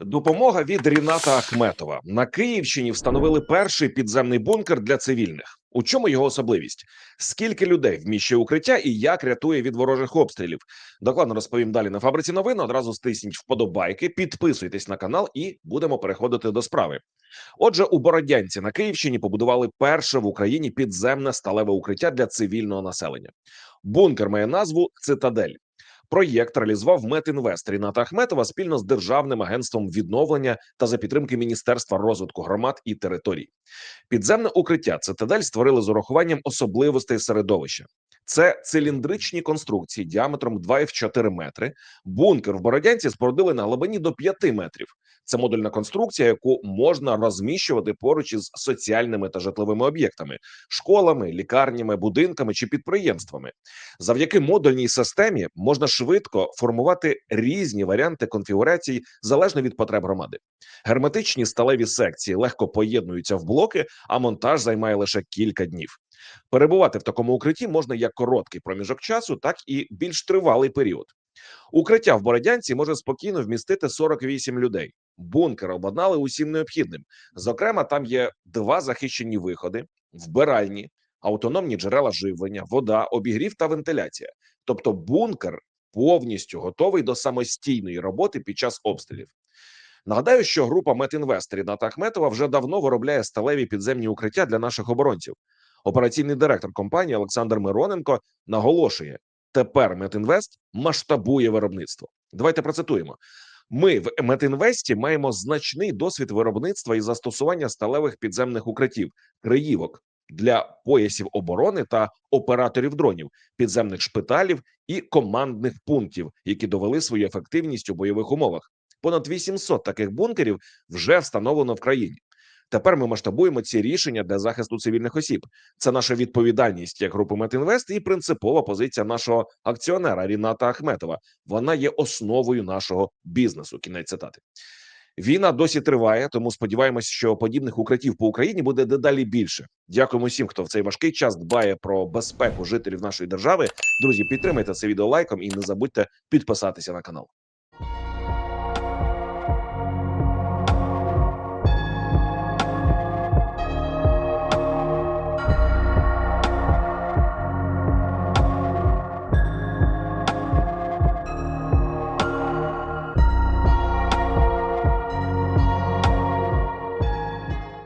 Допомога від Ріната Ахметова на Київщині встановили перший підземний бункер для цивільних. У чому його особливість? Скільки людей вміщує укриття і як рятує від ворожих обстрілів? Докладно розповім далі на фабриці новин. Одразу стисніть вподобайки, підписуйтесь на канал і будемо переходити до справи. Отже, у Бородянці на Київщині побудували перше в Україні підземне сталеве укриття для цивільного населення. Бункер має назву Цитадель. Проєкт реалізував Метінвест Ріната Ахметова спільно з державним агентством відновлення та за підтримки Міністерства розвитку громад і територій. Підземне укриття цитадель створили з урахуванням особливостей середовища. Це циліндричні конструкції діаметром 2,4 метри. Бункер в Бородянці спорудили на глибині до 5 метрів. Це модульна конструкція, яку можна розміщувати поруч із соціальними та житловими об'єктами, школами, лікарнями, будинками чи підприємствами. Завдяки модульній системі можна швидко формувати різні варіанти конфігурацій залежно від потреб громади. Герметичні сталеві секції легко поєднуються в блоки, а монтаж займає лише кілька днів. Перебувати в такому укритті можна як короткий проміжок часу, так і більш тривалий період. Укриття в Бородянці може спокійно вмістити 48 людей. Бункер обладнали усім необхідним. Зокрема, там є два захищені виходи, вбиральні, автономні джерела живлення, вода, обігрів та вентиляція. Тобто, бункер повністю готовий до самостійної роботи під час обстрілів. Нагадаю, що група Метінвест Ріната Ахметова вже давно виробляє сталеві підземні укриття для наших оборонців. Операційний директор компанії Олександр Мироненко наголошує: тепер Метінвест масштабує виробництво. Давайте процитуємо. Ми в Метінвесті маємо значний досвід виробництва і застосування сталевих підземних укриттів, криївок для поясів оборони та операторів дронів, підземних шпиталів і командних пунктів, які довели свою ефективність у бойових умовах. Понад 800 таких бункерів вже встановлено в країні. Тепер ми масштабуємо ці рішення для захисту цивільних осіб. Це наша відповідальність як групи Метінвест і принципова позиція нашого акціонера Ріната Ахметова. Вона є основою нашого бізнесу. Кінець цитати. Війна досі триває, тому сподіваємось, що подібних укриттів по Україні буде дедалі більше. Дякуємо всім, хто в цей важкий час дбає про безпеку жителів нашої держави. Друзі, підтримайте це відео лайком і не забудьте підписатися на канал.